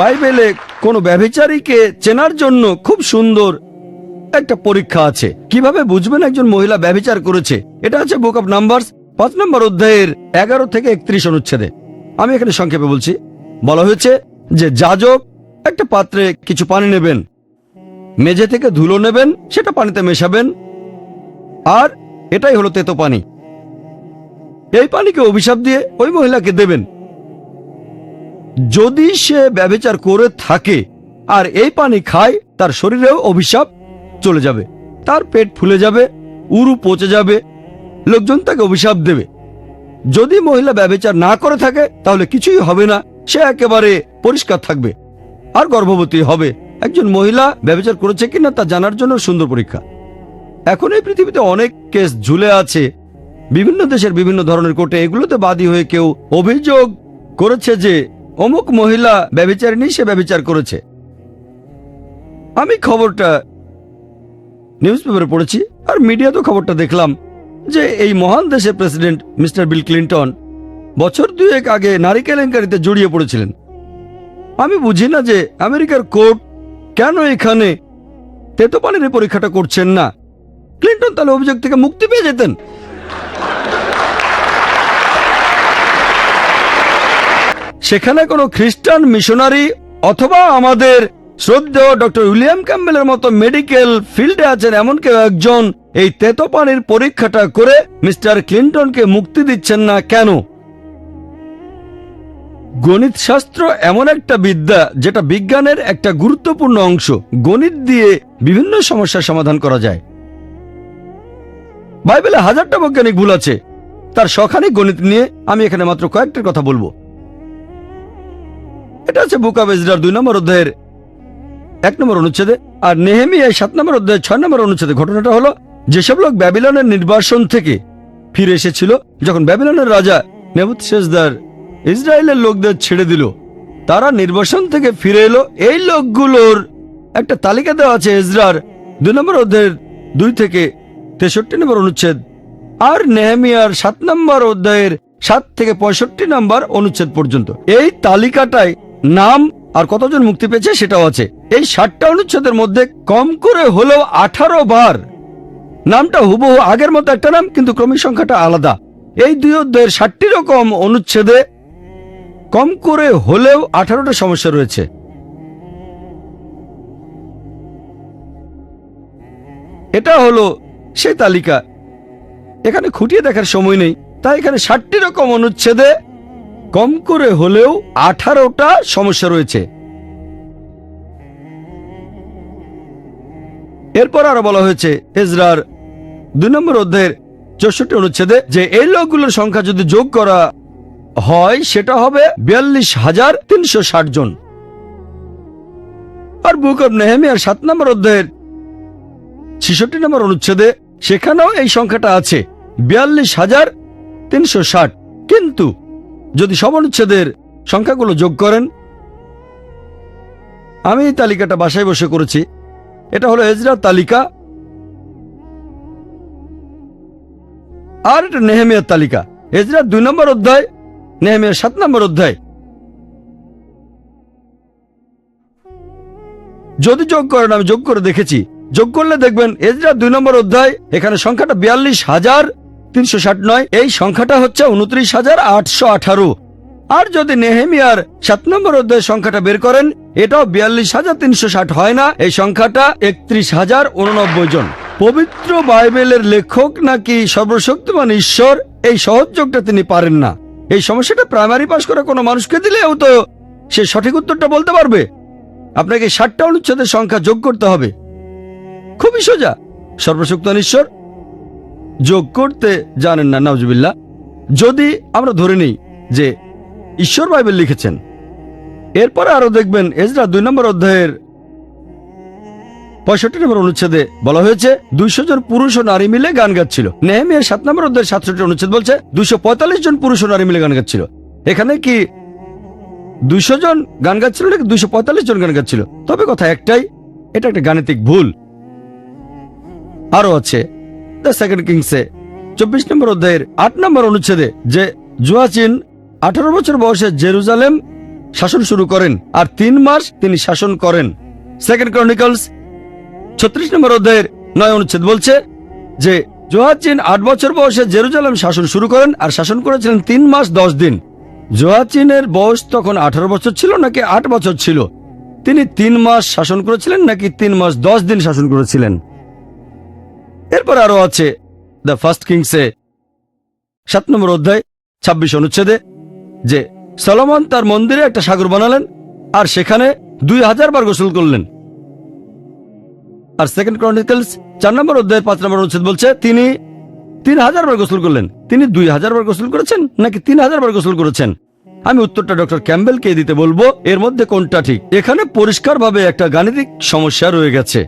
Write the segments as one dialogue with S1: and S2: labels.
S1: বাইবেলে কোনো ব্যভিচারীকে চেনার জন্য খুব সুন্দর একটা পরীক্ষা আছে। কীভাবে বুঝবেন একজন মহিলা ব্যভিচার করেছে? এটা আছে বুক অফ নাম্বারস পাঁচ নম্বর অধ্যায়ের এগারো থেকে একত্রিশ অনুচ্ছেদে। আমি এখানে সংক্ষেপে বলছি। বলা হয়েছে যে যাজক একটা পাত্রে কিছু পানি নেবেন, মেঝে থেকে ধুলো নেবেন, সেটা পানিতে মেশাবেন, আর এটাই হলো তেতো পানি। এই পানিকে অভিশাপ দিয়ে ওই মহিলাকে দেবেন। যদি সে ব্যবচার করে থাকে আর এই পানি খায়, তার শরীরেও অভিশাপ চলে যাবে। তার পেট ফুলে যাবে, উরু পচে যাবে, লোকজন তাকে অভিশাপ দেবে। যদি মহিলা ব্যবচার না করে থাকে, তাহলে কিছুই হবে না, সে একেবারে পরিষ্কার থাকবে। আর গর্ভবতী হবে। একজন মহিলা ব্যবচার করেছে কিনা তা জানার জন্য সুন্দর পরীক্ষা। এখন এই পৃথিবীতে অনেক কেস ঝুলে আছে। বিভিন্ন দেশের বিভিন্ন ধরনের কোর্টে এগুলোতে বাদী হয়ে কেউ অভিযোগ করেছে যে অমুক মহিলা ব্যবিচারিণী সে ব্যবিচার করেছে। আমি খবরটা নিউজ পেপারে পড়েছি আর মিডিয়াতেও খবরটা দেখলাম যে এই মহান দেশের প্রেসিডেন্ট মিস্টার বিল ক্লিন্টন বছর দুয়েক আগে নারী কেলেঙ্কারিতে জড়িয়ে পড়েছিলেন। আমি বুঝি না যে আমেরিকার কোর্ট কেন এখানে তেতো পানির পরীক্ষাটা করছেন না। ক্লিন্টন তাহলে অভিযোগ থেকে মুক্তি পেয়ে যেতেন? সেখানে কোনো খ্রিস্টান মিশনারি অথবা আমাদের শ্রদ্ধেয় ডক্টর উইলিয়াম ক্যাম্বেলের মতো মেডিকেল ফিল্ডে আছেন এমন কেউ একজন এই তেতো পানির পরীক্ষাটা করে মিস্টার ক্লিন্টনকে মুক্তি দিচ্ছেন না কেন? গণিত শাস্ত্র এমন একটা বিদ্যা যেটা বিজ্ঞানের একটা গুরুত্বপূর্ণ অংশ। গণিত দিয়ে বিভিন্ন সমস্যার সমাধান করা যায়। বাইবেলে হাজারটা বৈজ্ঞানিক ভুল আছে। তার শখানিক গণিত নিয়ে আমি এখানে মাত্র কয়েকটার কথা বলব। এটা আছে বুক অফ ইসরার দুই নম্বর অধ্যায়ের এক নম্বর অনুচ্ছেদে। আর নেহেমিয়ায় সাত নম্বর অধ্যায়ের ছয় নম্বর অনুচ্ছেদে ঘটনাটা হলো, যেসব লোক ব্যাবিলনের নির্বাসন থেকে ফিরে এসেছিল, যখন ব্যাবিলনের রাজা নেবুত শেষদার ইসরায়েলের লোকদের ছেড়ে দিল, তারা নির্বাসন থেকে ফিরে এলো। এই লোকগুলোর একটা তালিকা দেওয়া আছে ইসরার দুই নম্বর অধ্যায়ের দুই থেকে তেষট্টি নম্বর অনুচ্ছেদ। আর নেহেমিয়ার সাত নম্বর অধ্যায়ের সাত থেকে পঁয়ষট্টি নম্বর অনুচ্ছেদ পর্যন্ত। এই তালিকাটায় নাম আর কতজন মুক্তি পেয়েছে সেটাও আছে। এই ষাটটা অনুচ্ছেদের মধ্যে কম করে হলেও আঠারো বার নামটা হুবহু আগের মতো একটা নাম, কিন্তু ক্রমিক সংখ্যাটা আলাদা। এই দুই অধ্যায়ের ষাটটি রকম অনুচ্ছেদে কম করে হলেও আঠারোটা সমস্যা রয়েছে। এটা হলো সেই তালিকা। এখানে খুঁটিয়ে দেখার সময় নেই, তাই এখানে ষাটটি রকম অনুচ্ছেদে কম করে হলেও আঠারোটা সমস্যা রয়েছে। এরপর আরও বলা হয়েছে, এজরার দুই নম্বর অধ্যায়ের চৌষট্টি অনুচ্ছেদে যে এই লোকগুলোর সংখ্যা যদি যোগ করা হয়, সেটা হবে বিয়াল্লিশ হাজার তিনশো ষাট জন। আর বুক অব নেহেমিয়ার সাত নম্বর অধ্যায়ের ছেষট্টি নম্বর অনুচ্ছেদে সেখানেও এই সংখ্যাটা আছে, বিয়াল্লিশ হাজার তিনশো ষাট। কিন্তু যদি সব অনুচ্ছেদের সংখ্যাগুলো যোগ করেন, আমি এই তালিকাটা বাসায় বসে করেছি। এটা হলো এজরার তালিকা আর এটা নেহেমিয়ার তালিকা। এজরার দুই নম্বর অধ্যায়, নেহেমিয়ার সাত নম্বর অধ্যায়। যদি যোগ করেন, আমি যোগ করে দেখেছি। যোগ করলে দেখবেন এজরা দুই নম্বর অধ্যায়, এখানে সংখ্যাটা বিয়াল্লিশ হাজার তিনশো ষাট নয়, এই সংখ্যাটা হচ্ছে উনত্রিশ হাজার আটশো আঠারো। আর যদি নেহেমিয়ার সাত নম্বর অধ্যায় সংখ্যাটা বের করেন, এটাও বিয়াল্লিশ হাজার তিনশো ষাট হয় না, এই সংখ্যাটা একত্রিশ হাজার উননব্বই জন। পবিত্র বাইবেলের লেখক নাকি সর্বশক্তিমান ঈশ্বর, এই সহযোগটা তিনি পারেন না। এই সমস্যাটা প্রাইমারি পাশ করা কোনো মানুষকে দিলেও তো সে সঠিক উত্তরটা বলতে পারবে। আপনাকে ষাটটা অনুচ্ছেদের সংখ্যা যোগ করতে হবে। খুবই সোজা। সর্বশক্তান ঈশ্বর যোগ করতে জানেন না নজবিল্লা যদি আমরা ধরে নিই যে ঈশ্বর বাইবেল লিখেছেন, এরপরে আরও দেখবেন এজরা দুই নম্বর অধ্যায়ের পঁয়ষট্টি নম্বর অনুচ্ছেদে বলা হয়েছে, দুইশো জন পুরুষ ও নারী মিলে গান গাচ্ছিল। নেহেমিয়ার সাত নম্বর অধ্যায়ের সাতষট্টি অনুচ্ছেদ বলছে পঁয়তাল্লিশ জন পুরুষ ও নারী মিলে গান গাচ্ছিল। এখানে কি দুইশো জন গান গাচ্ছিল নাকি পঁয়তাল্লিশ জন গান গাচ্ছিল? তবে কথা একটাই, এটা একটা গাণিতিক ভুল। আরও আছে দ্য সেকেন্ড কিংসে। চব্বিশ নম্বর অধ্যায়ের আট নম্বর অনুচ্ছেদে যে জুয়াচিন আঠারো বছর বয়সে জেরুজালেম শাসন শুরু করেন আর তিন মাস তিনি শাসন করেন। সেকেন্ড ক্রনিকলস ছত্রিশ নম্বর অধ্যায়ের নয় অনুচ্ছেদ বলছে যে জোহাচিন আট বছর বয়সে জেরুজালেম শাসন শুরু করেন আর শাসন করেছিলেন তিন মাস দশ দিন। জোহাচিনের বয়স তখন আঠারো বছর ছিল নাকি আট বছর ছিল? তিনি তিন মাস শাসন করেছিলেন নাকি তিন মাস দশ দিন শাসন করেছিলেন? এরপর আরও আছে দ্য ফার্স্ট কিংসে সাত নম্বর অধ্যায়, ছাব্বিশ অনুচ্ছেদে, যে সলমন তার মন্দিরে একটা সাগর বানালেন আর সেখানে দুই হাজার বার গোসল করলেন। আর সেকেন্ড ক্রনিকলস চার নম্বর অধ্যায়ের পাঁচ নম্বর অনুচ্ছেদ বলছে, তিনি তিন হাজার বার গোসল করলেন। তিনি দুই হাজার বার গোসল করেছেন নাকি তিন হাজার বার গোসল করেছেন? আমি উত্তরটা ডক্টর ক্যাম্বেলকে দিতে বলব, এর মধ্যে কোনটা ঠিক? এখানে পরিষ্কারভাবে একটা গাণিতিক সমস্যা রয়ে গেছে।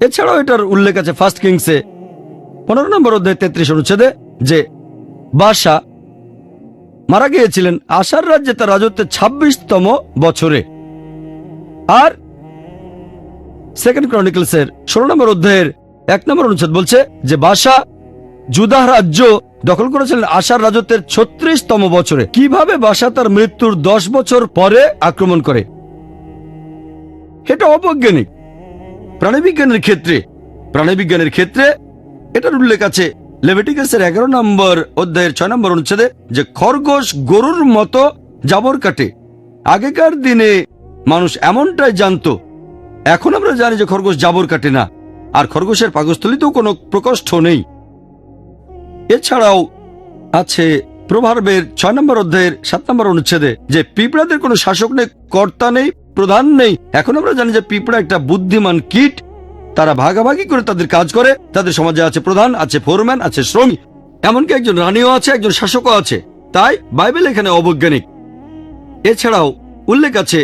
S1: এছাড়াও এটার উল্লেখ আছে ফার্স্ট কিংসে পনেরো নম্বর অধ্যায় তেত্রিশ অনুচ্ছেদে যে বাদশা মারা গিয়েছিলেন আশার রাজ্যে তার রাজত্বের ছাব্বিশতম বছরে। আর সেকেন্ড ক্রনিকলসের ষোলো নম্বর অধ্যায়ের এক নম্বর অনুচ্ছেদ বলছে যে বাসা জুদাহ রাজ্য দখল করেছিলেন আশার রাজত্বের ছত্রিশতম বছরে। কীভাবে বাসা তার মৃত্যুর দশ বছর পরে আক্রমণ করে? এটা অবৈজ্ঞানিক। প্রাণীবিজ্ঞানের ক্ষেত্রে প্রাণীবিজ্ঞানের ক্ষেত্রে এটার উল্লেখ আছে। লেভেটিকাসের এগারো নম্বর অধ্যায়ের ছয় নম্বর অনুচ্ছেদে যে খরগোশ গরুর মতো জাবর কাটে। আগেকার দিনে মানুষ এমনটাই জানতো, এখন আমরা জানি যে খরগোশ জাবর কাটে না, আর খরগোশের পাকস্থলিতেও কোনো প্রকোষ্ঠ নেই। এছাড়াও আছে প্রভার্বের ছয় নম্বর অধ্যায়ের সাত নম্বর অনুচ্ছেদে যে পিঁপড়াদের কোনো শাসক নেই, কর্তা নেই প্রধান নেই। এখন আমরা জানি যে পিঁপড়া একটা বুদ্ধিমান কীট। তারা ভাগাভাগি করে তাদের কাজ করে। তাদের সমাজে আছে প্রধান, আছে ফোরম্যান, আছে শ্রমিক। এমনকি একজন রানীও আছে, একজন শাসকও আছে। তাই বাইবেল এখানে অবৈজ্ঞানিক। এছাড়াও উল্লেখ আছে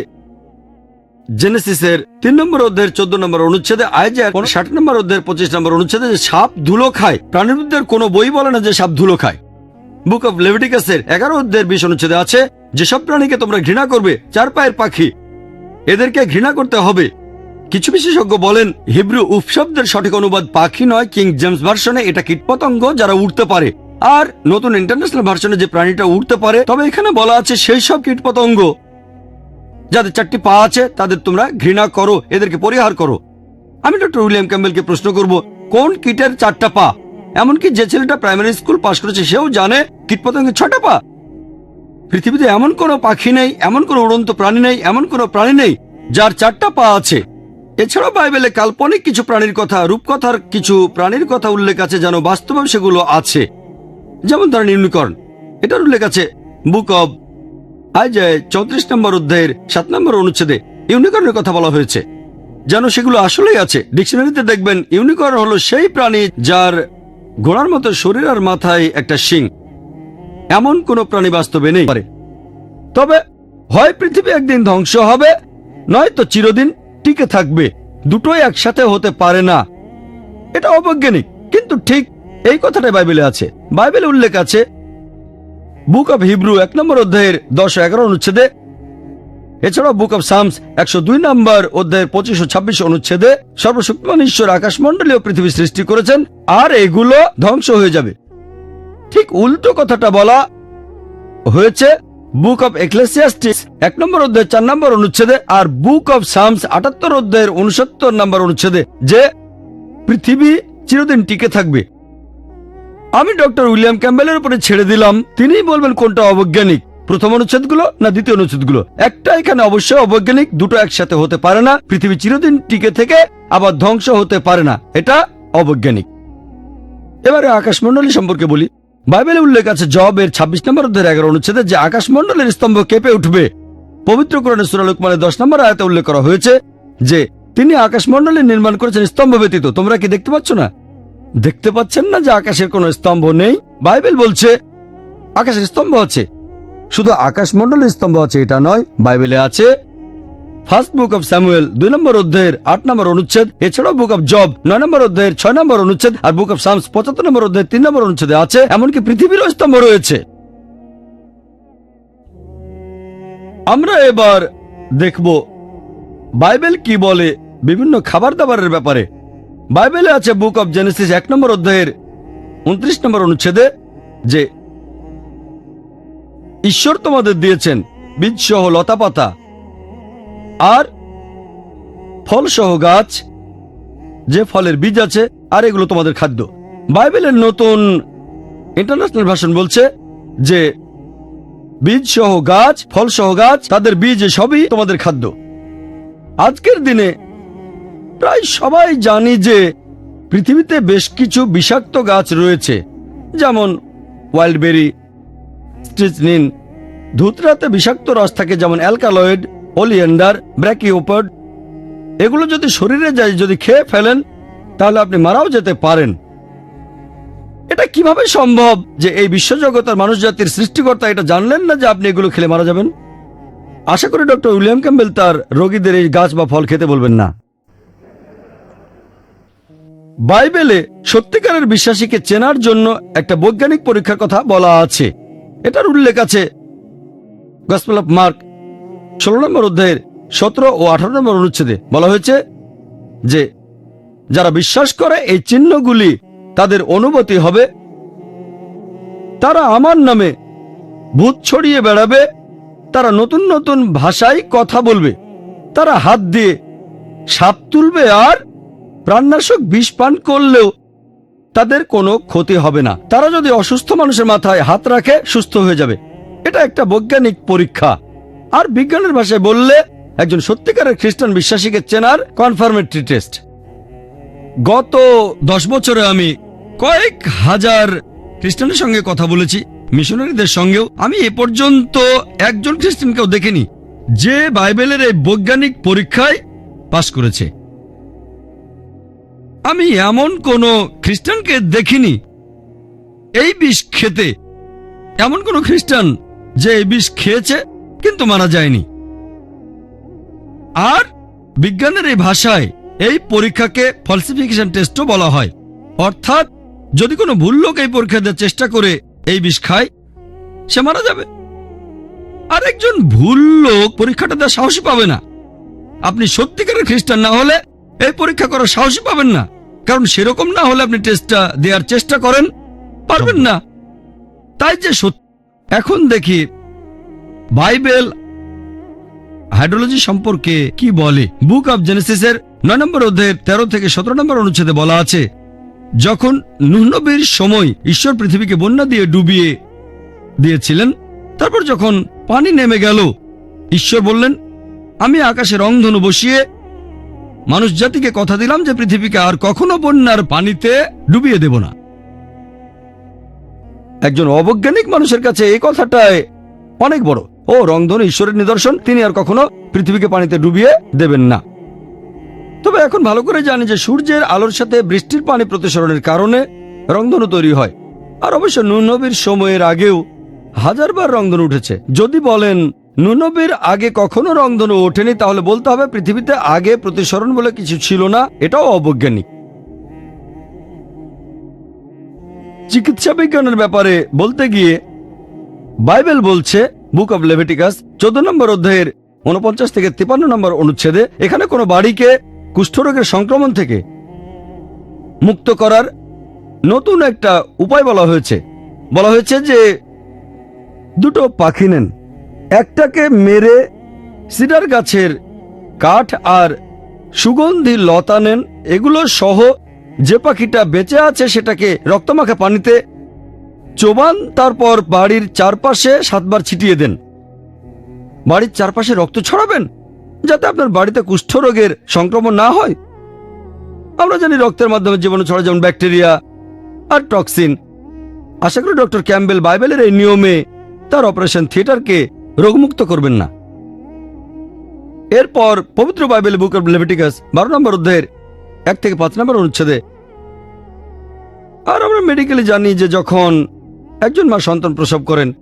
S1: জেনেসিসের তিন নম্বর অধ্যায়ের চোদ্দ নম্বর অনুচ্ছেদে আয়জার ষাট নম্বর অধ্যায়ের পঁচিশ নম্বর অনুচ্ছেদে যে সাপ ধুলো খায়। প্রাণীবিদ্যার কোনো বই বলে না যে সাপ ধুলো খায়। বুক অব লেভিটিকাসের এগারো অধ্যায়ের বিশ অনুচ্ছেদে আছে, যেসব প্রাণীকে তোমরা ঘৃণা করবে, চার পায়ের পাখি এদেরকে ঘৃণা করতে হবে। কিছু বিশেষজ্ঞ বলেন, হিব্রু উপশব্দের সঠিক অনুবাদ পাখি নয়, কিং জেমস ভার্সনে এটা কীটপতঙ্গ যারা উঠতে পারে। আর নতুন ইন্টারন্যাশনাল ভার্সনে যে প্রাণীটা উঠতে পারে, তবে এখানে বলা আছে সেই সব কীটপতঙ্গ। যাদের চারটি পা আছে, তাদের তোমরা ঘৃণা করো, এদেরকে পরিহার করো। আমি ডক্টর উইলিয়াম ক্যাম্বেলকে প্রশ্ন করব, কোন কীটের চারটা পা? এমনকি যে ছেলেটা প্রাইমারি স্কুল পাশ করেছে, সেও জানে কীটপতঙ্গের ছটা পা। পৃথিবীতে এমন কোনো পাখি নেই, এমন কোনো উড়ন্ত প্রাণী নেই, এমন কোনো প্রাণী নেই যার চারটা পা আছে। এছাড়াও বাইবেলে কাল্পনিক কিছু প্রাণীর কথা, রূপকথার কিছু প্রাণীর কথা উল্লেখ আছে যেন বাস্তবে সেগুলো আছে। যেমন ধরেন ইউনিকর্ন, এটার উল্লেখ আছে বুক অব আইজায় চৌত্রিশ নম্বর অধ্যায়ের সাত নম্বর অনুচ্ছেদে ইউনিকর্নের কথা বলা হয়েছে। যেন সেগুলো আসলেই আছে। ডিকশনারিতে দেখবেন ইউনিকর্ন হলো সেই প্রাণী যার ঘোড়ার মতো শরীর আর মাথায় একটা শিং। এমন কোনো প্রাণী বাস্তবে নেই। পারে। তবে হয় পৃথিবী একদিন ধ্বংস হবে, নয়তো চিরদিন টিকে থাকবে। দুটোই একসাথে হতে পারে না। এটা অবৈজ্ঞানিক, কিন্তু ঠিক এই কথাটাই বাইবেলে আছে। বাইবেলে উল্লেখ আছে, বুক অব হিব্রু এক নম্বর অধ্যায়ের দশ এগারো অনুচ্ছেদে, এছাড়াও বুক অব সামস একশো দুই নম্বর অধ্যায়ের পঁচিশ ও ছাব্বিশ অনুচ্ছেদে সর্বশক্তিমান ঈশ্বর আকাশমণ্ডলীয় পৃথিবী সৃষ্টি করেছেন, আর এগুলো ধ্বংস হয়ে যাবে। ঠিক উল্টো কথাটা বলা হয়েছে বুক অব এক্লেসিয়াস্টিস এক নম্বর অধ্যায়ের চার নম্বর অনুচ্ছেদে, আর বুক অব সামস আটাত্তর অধ্যায়ের উনসত্তর নম্বর অনুচ্ছেদে যে পৃথিবী চিরদিন টিকে থাকবে। আমি ডক্টর উইলিয়াম ক্যাম্বেলের উপরে ছেড়ে দিলাম। তিনিই বলবেন কোনটা অবৈজ্ঞানিক, প্রথম অনুচ্ছেদগুলো না দ্বিতীয় অনুচ্ছেদগুলো? একটা এখানে অবশ্যই অবৈজ্ঞানিক, দুটো একসাথে হতে পারে না। পৃথিবী চিরদিন টিকে থেকে আবার ধ্বংস হতে পারে না। এটা অবৈজ্ঞানিক। এবারে আকাশমণ্ডলী সম্পর্কে বলি। বাইবেলে উল্লেখ আছে জব এর ছাব্বিশ নম্বর অধ্যায়ের এগারো অনুচ্ছেদে যে আকাশমণ্ডলের স্তম্ভ কেঁপে উঠবে। পবিত্র কোরআনে সুরালুক মানে দশ নম্বর আয়াতে উল্লেখ করা হয়েছে যে, তিনি আকাশমণ্ডলী নির্মাণ করেছেন স্তম্ভ ব্যতীত। তোমরা কি দেখতে পাচ্ছ না? দেখতে পাচ্ছেন না যে আকাশের কোনো স্তম্ভ নেই? বাইবেল বলছে, আকাশের স্তম্ভ আছে। শুধু আকাশমণ্ডলের স্তম্ভ আছে, এটা নয়, বাইবেলে আছে ফার্স্ট বুক অফ স্যামুয়েল দুই নম্বর অধ্যায়ের আট নম্বর অনুচ্ছেদ, এছাড়াও বুক অফ জব নয় নম্বর অধ্যায়ের ছয় নম্বর অনুচ্ছেদ আর বুক অফ সামস পঁচাত্তর নম্বর অধ্যায়ের তিন নম্বর অনুচ্ছেদে আছে, এমনকি পৃথিবীরও স্তম্ভ রয়েছে। আমরা এবার দেখব বাইবেল কি বলে বিভিন্ন খাবার দাবারের ব্যাপারে। বাইবেলে আছে বুক অব জেনেসিস এক নম্বর অধ্যায়ের উনত্রিশ নম্বর অনুচ্ছেদে যে ঈশ্বর তোমাদের দিয়েছেন বীজ সহ লতা পাতা আর ফলসহ গাছ, যে ফলের বীজ আছে, আর এগুলো তোমাদের খাদ্য। বাইবেলের নতুন ইন্টারন্যাশনাল ভাষণ বলছে যে বীজ সহ গাছ ফল সহ গাছ, তাদের বীজ সবই তোমাদের খাদ্য। আজকের দিনে প্রায় সবাই জানি যে পৃথিবীতে বেশ কিছু বিষাক্ত গাছ রয়েছে। যেমন ওয়াইল্ডবেরি স্ট্রিচনিন ধুতরাতে বিষাক্ত রস থাকে, যেমন অ্যালকালয়েড ওলিয়েন্ডার ব্র্যাকিওপড এগুলো যদি শরীরে যায়, যদি খেয়ে ফেলেন, তাহলে আপনি মারাও যেতে পারেন। এটা কীভাবে সম্ভব যে এই বিশ্বজগতের মানুষ জাতির সৃষ্টিকর্তা এটা জানলেন না যে আপনি এগুলো খেলে মারা যাবেন? আশা করি ডক্টর উইলিয়াম ক্যাম্বেল তার রোগীদের এই গাছ বা ফল খেতে বলবেন না। বাইবেলে সত্যিকারের বিশ্বাসীকে চেনার জন্য একটা বৈজ্ঞানিক পরীক্ষার কথা বলা আছে। এটার উল্লেখ আছে, গসপেল অফ মার্ক ষোলো নম্বর অধ্যায়ের সতেরো ও আঠারো নম্বর অনুচ্ছেদে বলা হয়েছে যে, যারা বিশ্বাস করে এই চিহ্নগুলি তাদের অনুমতি হবে, তারা আমার নামে ভূত ছড়িয়ে বেড়াবে, তারা নতুন নতুন ভাষায় কথা বলবে, তারা হাত দিয়ে সাপ তুলবে আর প্রাণনাশক বিষ পান করলেও তাদের কোনো ক্ষতি হবে না। তারা যদি অসুস্থ মানুষের মাথায় হাত রাখে, সুস্থ হয়ে যাবে। এটা একটা বৈজ্ঞানিক পরীক্ষা। আর বিজ্ঞানের ভাষায় বললে একজন সত্যিকারের খ্রিস্টান বিশ্বাসীকে চেনার কনফার্মেটরি টেস্ট গত দশ বছরে আমি কয়েক হাজার খ্রিস্টানের সঙ্গে কথা বলেছি, মিশনারিদের সঙ্গেও। আমি এ পর্যন্ত একজন খ্রিস্টানকেও দেখিনি, যে বাইবেলের এই বৈজ্ঞানিক পরীক্ষায় পাশ করেছে। আমি এমন কোন খ্রিস্টানকে দেখিনি, এই বিষ খেতে। এমন কোন খ্রিস্টান যে এই বিষ খেয়েছে কিন্তু মারা যায়নি। আর বিজ্ঞানের এই ভাষায় এই পরীক্ষাকে ফলসিফিকেশন টেস্টও বলা হয়। অর্থাৎ যদি কোনো ভুল লোক এই পরীক্ষা দেওয়ার চেষ্টা করে এই বিষ খায়, সে মারা যাবে। আর একজন ভুল লোক পরীক্ষাটা দেওয়ার সাহসী পাবে না। আপনি সত্যিকারের খ্রিস্টান না হলে এই পরীক্ষা করার সাহসী পাবেন না। কারণ সেরকম না হলে আপনি টেস্টটা দেওয়ার চেষ্টা করেন, পারবেন না। তাই যে সত্য এখন দেখি বাইবেল হাইড্রোলজি সম্পর্কে কি বলে? বুক অব জেনেসিসের নয় নম্বর অধ্যায়ের তেরো থেকে সতেরো নম্বর অনুচ্ছেদে বলা আছে, যখন নুহনবীর সময় ঈশ্বর পৃথিবীকে বন্যা দিয়ে ডুবিয়ে দিয়েছিলেন, তারপর যখন পানি নেমে গেল, ঈশ্বর বললেন, আমি আকাশে রংধনু বসিয়ে মানুষ জাতিকে কথা দিলাম যে পৃথিবীকে আর কখনো বন্যার পানিতে ডুবিয়ে দেব না। একজন অবৈজ্ঞানিক মানুষের কাছে এই কথাটায় অনেক বড়। ও রংধনু ঈশ্বরের নিদর্শন, তিনি আর কখনো পৃথিবীকে পানিতে ডুবিয়ে দেবেন না। তবে এখন ভালো করে জানি যে সূর্যের আলোর সাথে বৃষ্টির পানি প্রতিসরণের কারণে রংধনু তৈরি হয়। আর অবশ্য নুনবীর সময়ের আগেও হাজারবার রংধনু উঠেছে। যদি বলেন, নুনবীর আগে কখনো রংধনু ওঠেনি, তাহলে বলতে হবে পৃথিবীতে আগে প্রতিসরণ বলে কিছু ছিল না, এটাও অবৈজ্ঞানিক। চিকিৎসা বিজ্ঞানের ব্যাপারে বলতে গিয়ে বাইবেল বলছে বুক অব লেভিটিকাস চোদ্দ নম্বর অধ্যায়ের উনপঞ্চাশ থেকে তিপান্ন নম্বর অনুচ্ছেদে এখানে কোনো বাড়িকে কুষ্ঠরোগের সংক্রমণ থেকে মুক্ত করার নতুন একটা উপায় বলা হয়েছে। বলা হয়েছে যে দুটো পাখি নেন। একটাকে মেরে সিডার গাছের কাঠ আর সুগন্ধি লতা নেন। এগুলো সহ যে পাখিটা বেঁচে আছে সেটাকে রক্তমাখা পানিতে চোবান, তারপর বাড়ির চারপাশে সাতবার ছিটিয়ে দেন। বাড়ির চারপাশে রক্ত ছড়াবেন, যাতে আপনার বাড়িতে কুষ্ঠরোগের সংক্রমণ না হয়। আমরা জানি রক্তের মাধ্যমে জীবাণু ছড়া যেমন ব্যাকটেরিয়া আর টক্সিন। আশা করি ডক্টর ক্যাম্বেল বাইবেলের এই নিয়মে তার অপারেশন থিয়েটারকে রোগমুক্ত করবেন না। এরপর পবিত্র বাইবেল বুক অব লেভিটিকাস, বারো নম্বর অধ্যায়ের এক থেকে পাঁচ নম্বর অনুচ্ছেদে। আর আমরা মেডিকেলি জানি যে যখন একজন মা সন্তান প্রসব করেন।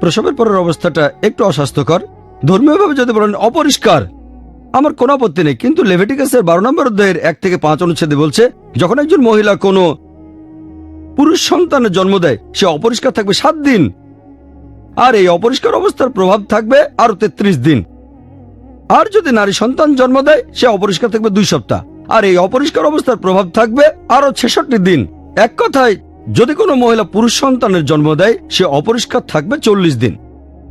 S1: প্রসবের পরের অবস্থাটা একটু অস্বাস্থ্যকর। ধর্মীয়ভাবে যদি বলেন অপরিষ্কার, আমার কোনো আপত্তি নেই। কিন্তু লেভেটিকাসের বারো নম্বর অধ্যায়ের এক থেকে পাঁচ অনুচ্ছেদে বলছে, যখন একজন মহিলা কোনো পুরুষ সন্তানের জন্ম দেয়, সে অপরিষ্কার থাকবে সাত দিন। আর এই অপরিষ্কার অবস্থার প্রভাব থাকবে আরও তেত্রিশ দিন। আর যদি নারী সন্তান জন্ম দেয়, সে অপরিষ্কার থাকবে দুই সপ্তাহ। আর এই অপরিষ্কার অবস্থার প্রভাব থাকবে আরও ছেষট্টি দিন। এক কথায় যদি কোনো মহিলা পুরুষ সন্তানের জন্ম দেয়, সে অপরিষ্কার থাকবে চল্লিশ দিন।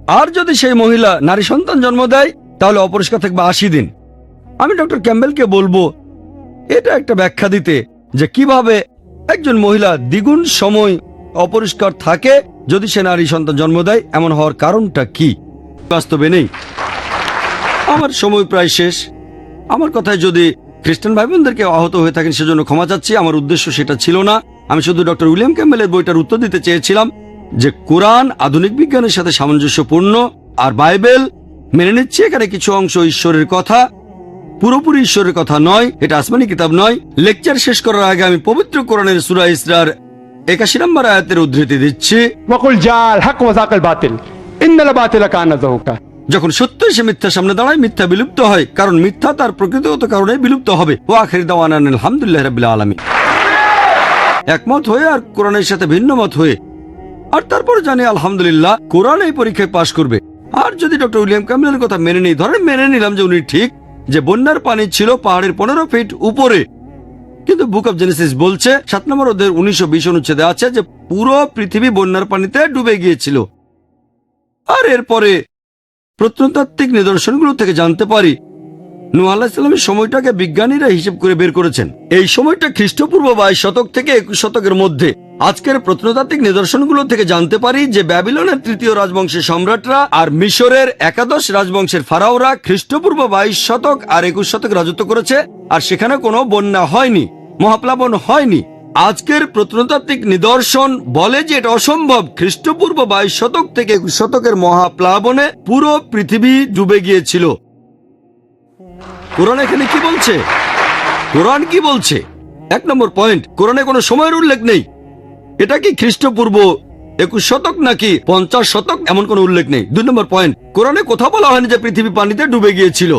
S1: আর যদি সেই মহিলা নারী সন্তান জন্ম দেয়, তাহলে অপরিষ্কার থাকবে আশি দিন। আমি ডক্টর ক্যাম্বেলকে বলব, এটা একটা ব্যাখ্যা দিতে যে কীভাবে একজন মহিলা দ্বিগুণ সময় অপরিষ্কার থাকে যদি সে নারী সন্তান জন্ম দেয়, এমন হওয়ার কারণটা কি? বাস্তবে নেই। আমার সময় প্রায় শেষ। আমার কথায় যদি খ্রিস্টান ভাই বোনদেরকে আহত হয়ে থাকেন, সেজন্য ক্ষমা চাচ্ছি। আমার উদ্দেশ্য সেটা ছিল না। আমি শুধু ডক্টর উইলিয়াম ক্যাম্বেলের বইটার উত্তর দিতে চেয়েছিলাম যে কোরআন আধুনিক বিজ্ঞানের সাথে সামঞ্জস্যপূর্ণ আর বাইবেল মেনে নিচ্ছে এখানে কিছু অংশ ঈশ্বরের কথা পুরোপুরি ঈশ্বরের কথা নয় এটা আসমানি কিতাব নয়। লেকচার শেষ করার আগে আমি পবিত্র কোরআনের সুরা ইসরার একাশি নম্বর আয়াতের উদ্ধৃতি দিচ্ছি। যখন সত্য সে মিথ্যা সামনে দাঁড়ায় মিথ্যা বিলুপ্ত হয় কারণ মিথ্যা তার প্রকৃতিগত কারণে বিলুপ্ত হবে। ও আখের দাওয়ান আলহামদুলিল্লাহ রবিল্লা আলমী একমত হয়ে আর কোরআনের সাথে ভিন্ন মত হয়ে। আর তারপর জানি আলহামদুলিল্লাহ, কোরআন এই পরীক্ষায় পাশ করবে। আর যদি ডক্টর উইলিয়াম ক্যামেলের কথা মেনে নিই, ধরেন মেনে নিলাম যে উনি ঠিক, যে বন্যার পানি ছিল পাহাড়ের পনেরো ফিট উপরে। কিন্তু বুক অব জেনেসিস বলছে, সাত নম্বর ওদের উনিশশো বিশ অনুচ্ছেদে আছে যে পুরো পৃথিবী বন্যার পানিতে ডুবে গিয়েছিল। আর এরপরে প্রত্নতাত্ত্বিক নিদর্শনগুলো থেকে জানতে পারি নূহ আলাহিসাল্লামের সময়টাকে বিজ্ঞানীরা হিসেব করে বের করেছেন। এই সময়টা খ্রিস্টপূর্ব বাইশ শতক থেকে একুশ শতকের মধ্যে। আজকের প্রত্নতাত্ত্বিক নিদর্শনগুলো থেকে জানতে পারি যে ব্যাবিলনের তৃতীয় রাজবংশের সম্রাটরা আর মিশরের একাদশ রাজবংশের ফারাওরা খ্রিস্টপূর্ব বাইশ শতক আর একুশ শতক রাজত্ব করেছে, আর সেখানে কোনো বন্যা হয়নি, মহাপ্লাবন হয়নি। আজকের প্রত্নতাত্ত্বিক নিদর্শন বলে যে এটা অসম্ভব, খ্রিস্টপূর্ব বাইশ শতক থেকে একুশ শতকের মহাপ্লাবনে পুরো পৃথিবী ডুবে গিয়েছিল। কোরআন এখানে কি বলছে? কোরআন কি বলছে? এক নম্বর পয়েন্ট কোরআনে কোনো সময়ের উল্লেখ নেই। এটা কি খ্রিস্টপূর্ব একুশ শতক নাকি পঞ্চাশ শতক? এমন কোনো উল্লেখ নেই। দুই নম্বর পয়েন্ট কোরআনে কোথাও বলা হয়নি যে পৃথিবী পানিতে ডুবে গিয়েছিল।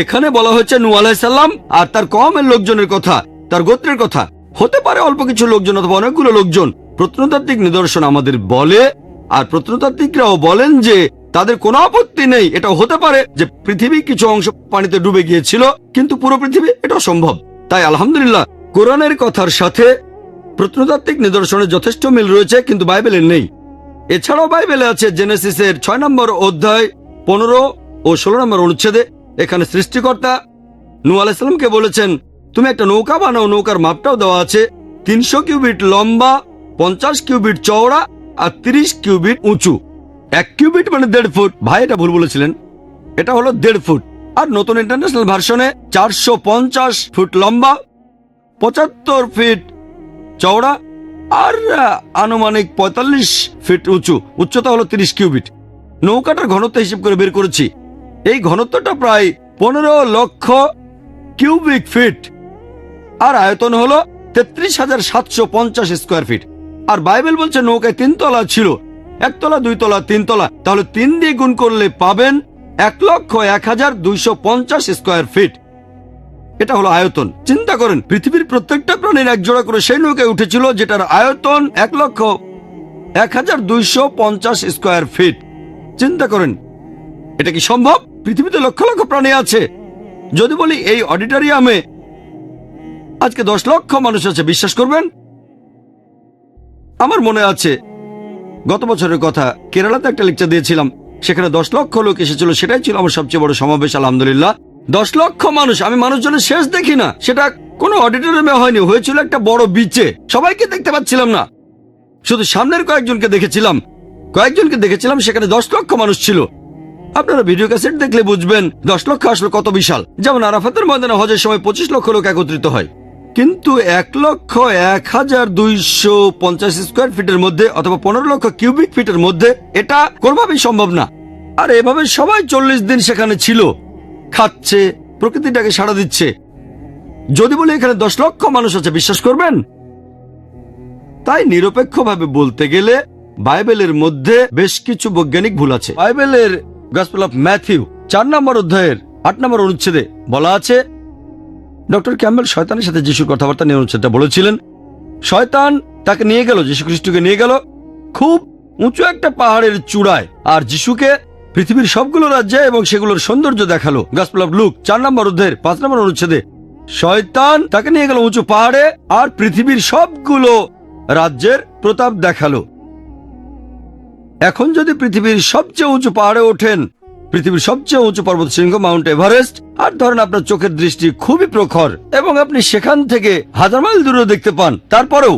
S1: এখানে বলা হয়েছে নু আলাহিসাল্লাম আর তার কমের লোকজনের কথা, তার গোত্রের কথা। হতে পারে অল্প কিছু লোকজন অথবা অনেকগুলো লোকজন। প্রত্নতাত্ত্বিক নিদর্শন আমাদের বলে, আর প্রত্নতাত্ত্বিকরাও বলেন যে তাদের কোনো আপত্তি নেই। এটা হতে পারে যে পৃথিবী কিছু অংশ পানিতে ডুবে গিয়েছিল, কিন্তু পুরো পৃথিবী এটা সম্ভব। তাই আলহামদুলিল্লাহ, কোরআনের কথার সাথে প্রত্নতাত্ত্বিক নিদর্শনের যথেষ্ট মিল রয়েছে, কিন্তু বাইবেলের নেই। এছাড়াও বাইবেলে আছে জেনেসিসের ছয় নম্বর অধ্যায় পনেরো ও ষোলো নম্বর অনুচ্ছেদে, এখানে সৃষ্টিকর্তা নু আলাইসালামকে বলেছেন, তুমি একটা নৌকা বানাও, নৌকার মাপটাও দেওয়া আছে। তিনশো কিউবিট লম্বা, পঞ্চাশ কিউবিট চওড়া আর তিরিশ কিউবিট উঁচু। এক কিউবিট মানে দেড় ফুট। ভাই, এটা ভুল বলেছিলেন। এটা হলো দেড় ফুট। আর নতুন ইন্টারন্যাশনাল ভার্সনে চারশো পঞ্চাশ ফুট লম্বা, পঁচাত্তর ফিট চওড়া, আর আনুমানিক পঁয়তাল্লিশ ফিট উঁচু। উচ্চতা হলো তিরিশ কিউবিট। নৌকাটার ঘনত্ব হিসেব করে বের করেছি। এই ঘনত্বটা প্রায় পনেরো লক্ষ কিউবিক ফিট। আর আয়তন হলো তেত্রিশ হাজার সাতশো পঞ্চাশ স্কোয়ার ফিট। আর বাইবেল বলছে নৌকায় তিনতলা ছিল। একতলা, দুইতলা, তিনতলা, তাহলে তিন দিয়ে গুণ করলে পাবেন এক লক্ষ এক হাজার দুইশো পঞ্চাশ স্কোয়ার ফিট এটা হলো আয়তন। চিন্তা করেন, পৃথিবীর প্রত্যেকটা প্রাণীর এক জোড়া করে সেই নৌকায় উঠেছিল যেটার আয়তন এক লক্ষ এক হাজার দুইশো পঞ্চাশ স্কোয়ার ফিট চিন্তা করেন, এটা কি সম্ভব? পৃথিবীতে লক্ষ লক্ষ প্রাণী আছে। যদি বলি এই অডিটোরিয়ামে আজকে দশ লক্ষ মানুষ আছে, বিশ্বাস করবেন? আমার মনে আছে গত বছরের কথা কেরালাতে একটা লেকচার দিয়েছিলাম। সেখানে দশ লক্ষ লোক এসেছিল, সেটাই ছিল আমার সবচেয়ে বড় সমাবেশ, আলহামদুলিল্লাহ। দশ লক্ষ মানুষ, আমি মানুষজনের শেষ দেখি না। সেটা কোনো অডিটোরিয়ামে হয়নি, হয়েছিল একটা বড় বিচে সবাইকে দেখতে পাচ্ছিলাম না। শুধু সামনের কয়েকজনকে দেখেছিলাম। কয়েকজনকে দেখেছিলাম, সেখানে দশ লক্ষ মানুষ ছিল। আপনারা ভিডিও ক্যাসেট দেখলে বুঝবেন, দশ লক্ষ আসলে কত বিশাল। যেমন আরাফাতের ময়দানে হজের সময় পঁচিশ লক্ষ লোক একত্রিত হয়। কিন্তু এক লক্ষ এক হাজার দুইশো পঞ্চাশ স্কোয়ার ফিটের মধ্যে অথবা পনেরো লক্ষ কিউবিক ফিটের মধ্যে এটা কোনোভাবেই সম্ভব না। আর এভাবে সবাই চল্লিশ দিন সেখানে ছিল। খাচ্ছে, প্রকৃতিটাকে সাড়া দিচ্ছে। যদি বলে এখানে দশ লক্ষ মানুষ আছে, বিশ্বাস করবেন? তাই নিরপেক্ষভাবে বলতে গেলে বাইবেলের মধ্যে বেশ কিছু বৈজ্ঞানিক ভুল আছে। বাইবেলের গসপেল অফ ম্যাথিউ চার নম্বর অধ্যায়ের আট নম্বর অনুচ্ছেদে বলা আছে ডক্টর ক্যাম্বেল শয়তানের সাথে যিশুর কথাবার্তা নিয়ে অনুচ্ছেদটা বলেছিলেন। শয়তান তাকে নিয়ে গেল যিশু খ্রিস্টকে নিয়ে গেল খুব উঁচু একটা পাহাড়ের চূড়ায় আর যিশুকে পৃথিবীর সবগুলো রাজ্যে এবং সেগুলোর সৌন্দর্য দেখাল। গসপেল অফ লুক চার নম্বর অধ্যায়ের পাঁচ নম্বর অনুচ্ছেদে, শয়তান তাকে নিয়ে গেল উঁচু পাহাড়ে আর পৃথিবীর সবগুলো রাজ্যের প্রতাপ দেখাল। এখন যদি পৃথিবীর সবচেয়ে উঁচু পাহাড়ে ওঠেন পৃথিবীর সবচেয়ে উঁচু পর্বত শৃঙ্গ মাউন্ট এভারেস্ট আর ধরেন আপনার চোখের দৃষ্টি খুবই প্রখর, এবং আপনি সেখান থেকে হাজার মাইল দূরেও দেখতে পান। তারপরেও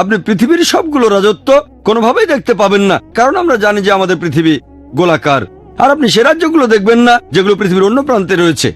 S1: আপনি পৃথিবীর সবগুলো রাজত্ব কোনোভাবেই দেখতে পাবেন না, কারণ আমরা জানি যে আমাদের পৃথিবী গোলাকার। আর আপনি সে রাজ্যগুলো দেখবেন না, যেগুলো পৃথিবীর অন্য প্রান্তে রয়েছে।